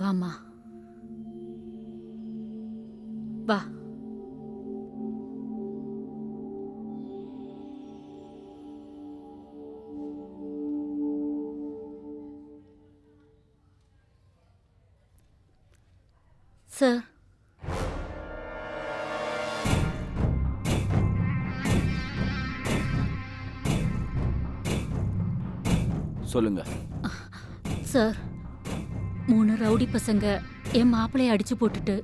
வாம்மா. வா. சார். சொல்லுங்க. சார். மூணு ரவுடி பசங்க என் மாப்பிளைய அடிச்சு போட்டுட்டு.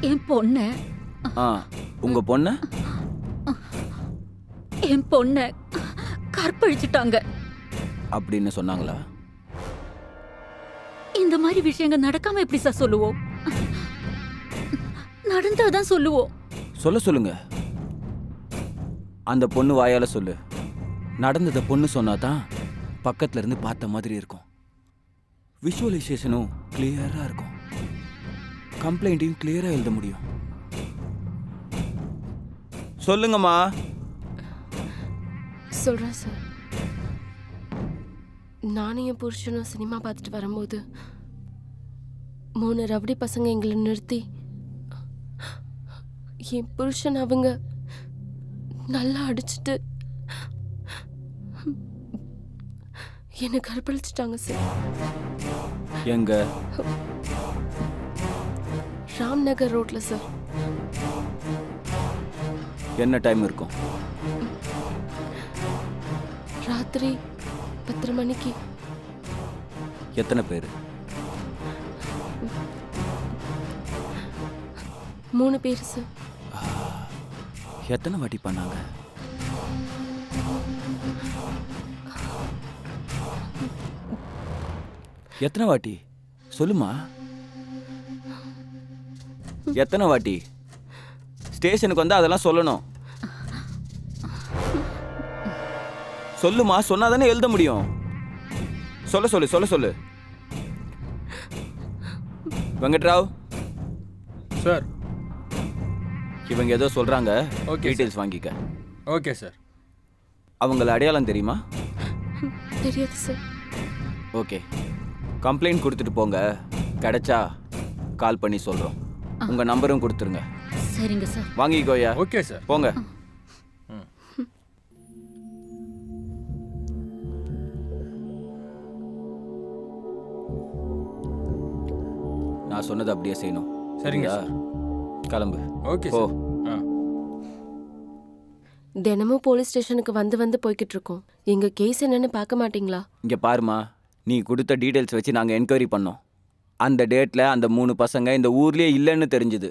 என் பொண்ண. உங்க பொண்ண? என் பொண்ண கற்பழிச்சிட்டாங்க. அப்படின்னு சொன்னாங்களா? இந்த மாதிரி விஷயங்கள் நடக்காம எப்படி சார் சொல்லுவோம்? நடந்தாதான் சொல்லுவோம். சொல்ல சொல்லுங்க. அந்த பொண்ணு வாயால சொல்லு. நடந்ததை பொண்ணு சொன்னாதான் பக்கத்துல இருந்து பார்த்த மாதிரி இருக்கும். விஷுவலைசேஷனும் கிளியரா இருக்கும். கம்ப்ளைண்ட்டையும் கிளியரா எழுத முடியும். சொல்லுங்கம்மா. சொல்கிறேன் சார். நானும் என் புருஷனும் சினிமா பார்த்துட்டு வரும்போது மூணு ரவுடி பசங்க எங்களை நிறுத்தி என் புருஷன் அவங்க நல்லா அடிச்சிட்டு என்னை கற்பழிச்சிட்டாங்க சார் எங்க? ராம்நகர் ரோட்ல சார் என்ன டைம் இருக்கும்? ராத்திரி பத்தரை மணிக்கு. எத்தனை பேர்? மூணு பேர் சார் எத்தனை வாட்டி பண்ணாங்க? எத்தனை வாட்டி? சொல்லுமா. எத்தனை வாட்டி? ஸ்டேஷனுக்கு வந்து அதெல்லாம் சொல்லணும். சொல்லுமா சொன்னாதானே எழுத முடியும். சொல்ல சொல்லு சொல்ல சொல்லு. வெங்கட்ராவ். சார். இவங்க ஏதோ சொல்றாங்க. Okay, டீடைல்ஸ் வாங்கிக்க. Okay sir. அவங்கள அடையாளம் தெரியுமா? தெரியாது சார். ஓகே. கம்ப்ளைண்ட் கொடுத்துட்டு போங்க. கிடைச்சா கால் பண்ணி சொல்றோம். உங்க நம்பரும் கொடுத்துருங்க. சரிங்க சார். வாங்கிக்கோயா okay sir. போங்க. நான் சொன்னது அப்படியே செய்யணும். சரிங்க சரியா? கிளம்பு. ஓகே ஆ. தினமும் போலீஸ் ஸ்டேஷனுக்கு வந்து வந்து போய்கிட்டு இருக்கோம். எங்க கேஸ் என்னன்னு பார்க்க மாட்டீங்களா? இங்க பாருமா நீ கொடுத்த டீடைல்ஸ் வச்சு நாங்க என்கொயரி பண்ணோம். அந்த டேட்ல அந்த மூணு பசங்க இந்த ஊர்லயே இல்லைன்னு தெரிஞ்சுது.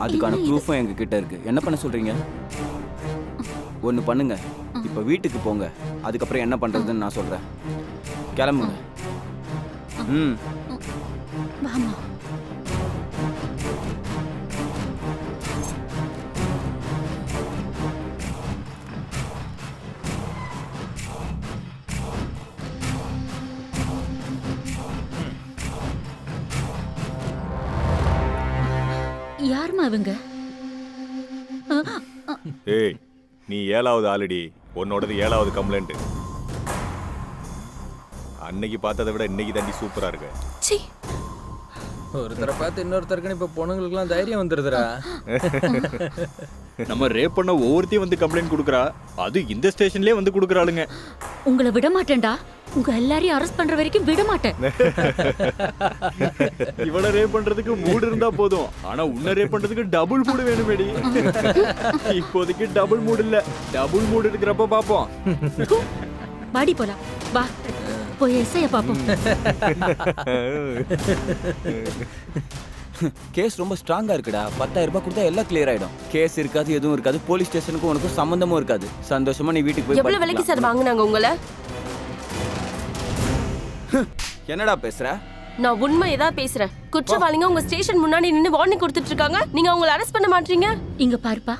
அதுக்கான ப்ரூஃபும் எங்க கிட்ட இருக்கு. என்ன பண்ண சொல்றீங்க? ஒன்னு பண்ணுங்க. இப்ப வீட்டுக்கு போங்க. அதுக்கப்புறம் என்ன பண்றதுன்னு நான் சொல்றேன். கிளம்புங்க. ம். இவங்க. ஏய் நீ ஏழாவது ஆல்ரெடி உன்னோடது ஏழாவது கம்ப்ளைண்ட் அன்னைக்கு பார்த்ததை விட இன்னைக்கு தாண்டி சூப்பரா இருக்கு. சி ஒருத்தரை பார்த்து இன்னொருத்தருக்குன்னு இப்போ பொண்ணுங்களுக்குலாம் தைரியம் வந்துருதுடா. நம்ம ரேப் பண்ண ஒவ்வொருத்தையும் வந்து கம்ப்ளைண்ட் கொடுக்குறா. அது இந்த ஸ்டேஷன்லயே வந்து கொடுக்குறாளுங்க. உங்களை விட மாட்டேன்டா. உங்க எல்லாரையும் அரெஸ்ட் பண்ற வரைக்கும் விட மாட்டேன். இவள ரேப் பண்றதுக்கு மூடு இருந்தா போதும். ஆனா உன்ன ரேப் பண்றதுக்கு டபுள் மூடு வேணுமேடி. இப்போதைக்கு டபுள் மூடு இல்ல. டபுள் மூடு இருக்கிறப்ப பாப்போம். வாடி போலாம். வா. போய் எஸ்ஐய பாப்போம். கேஸ் ரொம்ப ஸ்ட்ராங்கா இருக்குடா. பத்தாயிரம் ரூபாய் கொடுத்தா எல்லாம் கிளியர் ஆயிடும். கேஸ் இருக்காது எதுவும் இருக்காது. போலீஸ் ஸ்டேஷனுக்கும் உனக்கும் சம்பந்தமும் இருக்காது. சந்தோஷமா நீ வீட்டுக்கு போய் எவ்வளவு விலைக்கு சார். வாங்குனாங்க உங்களை? என்னடா பேசுற? நான் உண்மை ஏதாவது பேசுறேன். குற்றவாளிங்க உங்க ஸ்டேஷன் முன்னாடி நின்னு வார்னிங் கொடுத்துட்டு இருக்காங்க. நீங்க அவங்கள அரெஸ்ட் பண்ண மாட்டீங்க? இங்க பாருப்பா.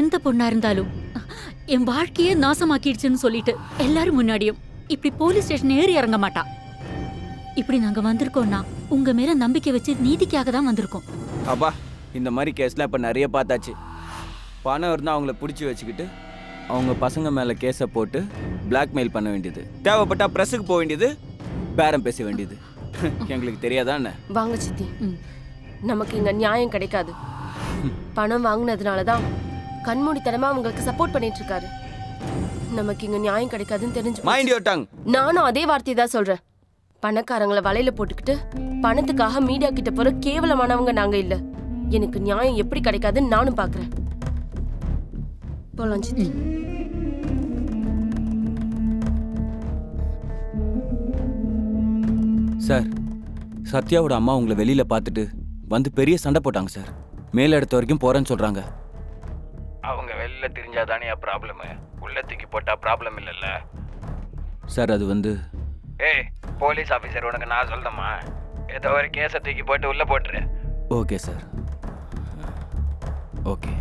எந்த பொண்ணா இருந்தாலும் என் வாழ்க்கையே நாசமாக்கிடுச்சுன்னு சொல்லிட்டு எல்லாரும் முன்னாடியும் இப்படி போலீஸ் ஸ்டேஷன் ஏறி இறங்க மாட்டா. இப்படி நாங்க வந்திருக்கோம்னா உங்க மேல நம்பிக்கை வச்சு நீதிக்காக தான் வந்திருக்கோம். அப்பா இந்த மாதிரி கேஸ்லாம் இப்போ நிறைய பார்த்தாச்சு. பணம் இருந்தால் அவங்கள பிடிச்சி வச்சுக்கிட்டு அவங்க பசங்க மேலே கேஸை போட்டு பிளாக்மெயில் பண்ண வேண்டியது. தேவைப்பட்டா ப்ரெஸ்ஸுக்கு போக வேண்டியது பேரம் பேச வேண்டியது. எங்களுக்கு தெரியாதா என்ன? வாங்க சித்தி. ம். நமக்கு இங்க நியாயம் கிடைக்காது. பணம் வாங்கினதுனால தான் கண்மூடித்தனமா அவங்களுக்கு சப்போர்ட் பண்ணிட்டு இருக்காரு. நமக்கு இங்க நியாயம் கிடைக்காதுன்னு தெரிஞ்சு. மைண்ட் யோர் டங் நானும் அதே வார்த்தையை தான் சொல்றேன். பணக்காரங்களை வலையில போட்டுக்கிட்டு பணத்துக்காக மீடியா கிட்ட போற கேவலமானவங்க நாங்க இல்ல. எனக்கு நியாயம் எப்படி கிடைக்காதுன்னு நானும் பாக்குறேன். போலாம் சித்தி. சார் சத்யாவோட அம்மா உங்களை வெளியில பார்த்துட்டு வந்து பெரிய சண்டை போட்டாங்க சார். மேல் இடத்து வரைக்கும் போறேன்னு சொல்றாங்க. அவங்க வெளியில தெரிஞ்சாதானே ப்ராப்ளம் உள்ள தூக்கி போட்டா ப்ராப்ளம் இல்லைல்ல? சார் அது வந்து ஏய் போலீஸ் ஆஃபீஸர் உனக்கு நான் சொல்றேம்மா ஏதோ ஒரு கேஸை தூக்கி போட்டு உள்ள போட்டுரு. Okay sir. Okay.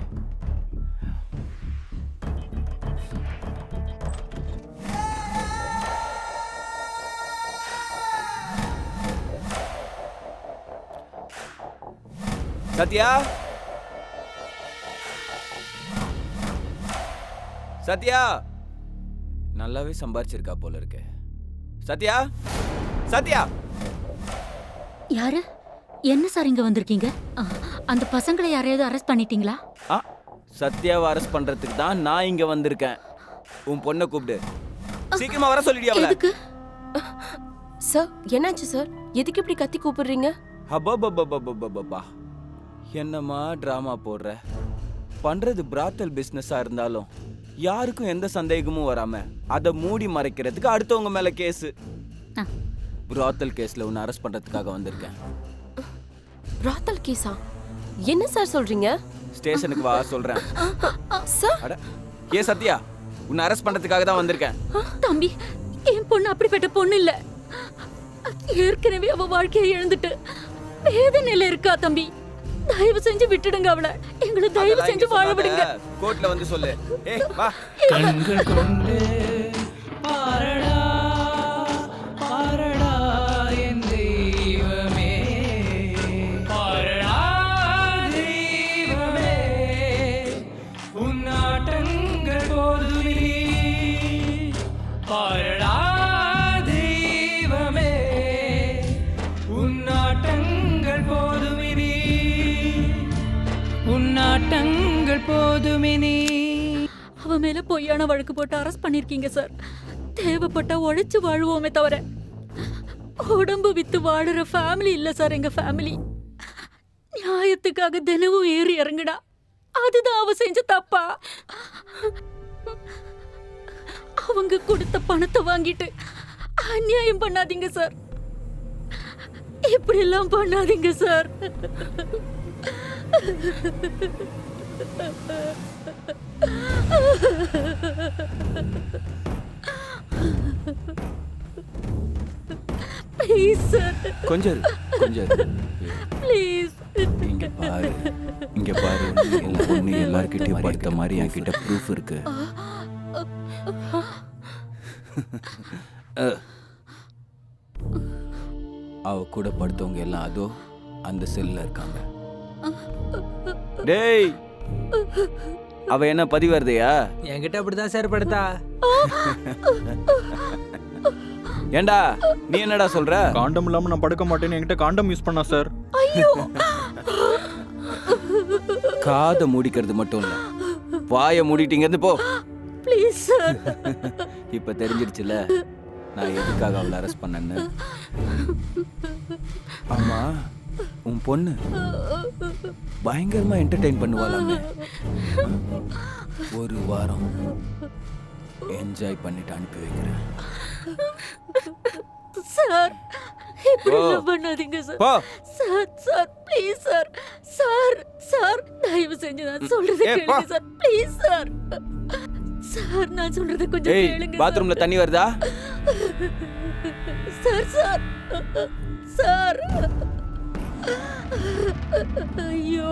Sathya? Sathya? நல்லாவே சம்பாரிச்சிருக்கா போல இருக்கு. சத்யா? சத்யா? யாரு? என்ன சார் இங்க வந்திருக்கீங்க? அந்த பசங்களை யாரையாவது அரெஸ்ட் பண்ணிட்டீங்களா? ஆ சத்யாவை அரெஸ்ட் பண்றதுக்கு தான் நான் இங்க வந்திருக்கேன். உன் பொண்ணை கூப்பிடு. சீக்கிரமா வர சொல்லிடியா அவளை? எதுக்கு? சார் என்னாச்சு சார்? எதுக்கு இப்படி கத்தி கூப்பிடுறீங்க? ஹபபபபபபபா என்னம்மா ட்ராமா போடுற? பண்றது பிராத்தல் பிஸ்னஸா இருந்தாலும். யாருக்கும் எந்த சந்தேகமும் வராம அதை மூடி மறைக்கிறதுக்கு அடுத்தவங்க மேல கேஸ். ஆ. பிராத்தல் கேஸ்ல உன்னை அரெஸ்ட் பண்றதுக்காக வந்திருக்கேன். ராத்தல் கேஸா? என்ன சார் சொல்றீங்க? ஸ்டேஷனுக்கு வா சொல்றேன். சார் ஏ சத்யா உன்னை அரெஸ்ட் பண்றதுக்காக தான் வந்திருக்கேன். தம்பி என் பொண்ணு அப்படிப்பட்ட பொண்ணு இல்ல. ஏற்கனவே அவ வாழ்க்கையை இழந்துட்டு வேதனையில இருக்கா தம்பி? தயவு செஞ்சு விட்டுடுங்க அவளை. எங்களை தயவு செஞ்சு வாழ விடுங்க. கோர்ட்ல வந்து சொல்லு. ஏய் வா. கண்கள் கொண்டு போதுமினி. அவ மேல பொய்யான வழக்கு போட்டு அரெஸ்ட் பண்ணிருக்கீங்க சார் தேவைப்பட்டா உழைச்சு வாழுவோமே தவிர உடம்பு வித்து வாழுற ஃபேமிலி இல்ல சார் எங்க ஃபேமிலி நியாயத்துக்காக தினமும் ஏறி இறங்குடா. அதுதான் அவ செஞ்ச தப்பா? அவங்க கொடுத்த பணத்தை வாங்கிட்டு அநியாயம் பண்ணாதீங்க சார் இப்படி எல்லாம் பண்ணாதீங்க சார் ப்ளீஸ் சார் கொஞ்சம் இரு, கொஞ்சம் இரு. ப்ளீஸ் இங்க பாரு இங்க பாரு. உன் பொண்ணு எல்லார்கிட்டயும் படுத்த மாதிரி என்கிட்ட ப்ரூஃப் இருக்கு. அவ கூட படுத்தவங்க எல்லாம் அதோ அந்த செல்ல இருக்காங்க. டேய்! அவ என்ன பதிவருதையா என்கிட்ட அப்படிதான் சார் படுத்தா. ஏண்டா நீ என்னடா சொல்ற? காண்டம் இல்லாம நான் படுக்க மாட்டேன்னு என்கிட்ட காண்டம் யூஸ் பண்ணா சார். காதை மூடிக்கிறது மட்டும் இல்ல. வாயை மூடிட்டீங்க இருந்து போ. ப்ளீஸ் சார் இப்ப தெரிஞ்சிடுச்சுல நான் எதுக்காக அவளை அரெஸ்ட் பண்ணேன்னு? ஆமா உன் பொண்ணு பயங்கரமா என்டர்டெயின் பண்ணுவாளாமே. ஒரு வாரம் என்ஜாய் பண்ணிட்டு அனுப்பி வைக்கிறேன். சார் பண்ணாதீங்க sir. Sir sir please sir. Sir sir தயவு செஞ்சு நான் சொல்றதை கேளுங்க. சார். Please sir. சார் நான் சொல்றதை கொஞ்சம் கேளுங்க பாத்ரூம்ல தண்ணி வருதா? Sir sir. சார். ஐயோ.